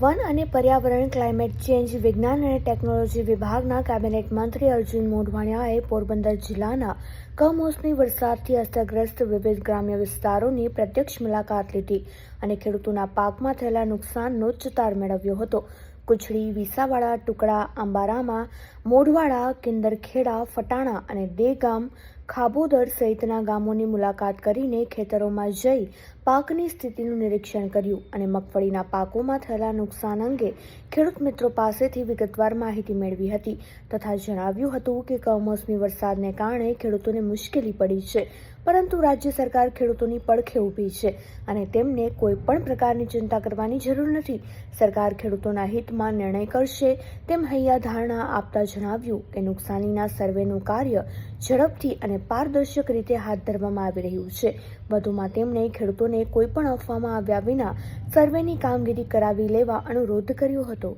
One અને પર્યાવરણ climate change વિજ્ઞાન અને ટેકનોલોજી વિભાગના કેબિનેટ મંત્રી અર્જુન મોઢવાણિયાએ પોરબંદર જિલ્લાના કમોસમી વરસાદથી અસરગ્રસ્ત વિવિધ ગ્રામ્ય વિસ્તારોની પ્રત્યક્ષ મુલાકાત લીધી અને ખેડૂતોના પાકમાં થયેલા નુકસાનનો ચિતાર મેળવ્યો હતો. કુચડી વિસાવાડા, ટુકડા, આંબારામાં, મોઢવાડા કિંદરખેડા ફટાણા અને દેગામ ખાબોદર સહિતના ગામોની મુલાકાત કરીને ખેતરોમાં જઈ પાકની સ્થિતિનું નિરીક્ષણ કર્યું અને મગફળીના પાકોમાં થયેલા નુકસાન અંગે ખેડૂત મિત્રો પાસેથી વિગતવાર માહિતી મેળવી હતી તથા જણાવ્યું હતું કે કમોસમી વરસાદને કારણે ખેડૂતોને મુશ્કેલી પડી છે, પરંતુ રાજ્ય સરકાર ખેડૂતોની પડખે ઊભી છે અને તેમને કોઈ પણ પ્રકારની ચિંતા કરવાની જરૂર નથી. સરકાર ખેડૂતોના હિતમાં નિર્ણય કરશે તેમ હૈયા ધારણા આપતા જણાવ્યું કે નુકસાનીના સર્વેનું કાર્ય ઝડપથી અને પારદર્શક રીતે હાથ ધરવામાં આવી રહ્યું છે. વધુમાં તેમણે ખેડૂતોને કોઈપણ અફવામાં આવ્યા વિના સર્વેની કામગીરી કરાવી લેવા અનુરોધ કર્યો હતો.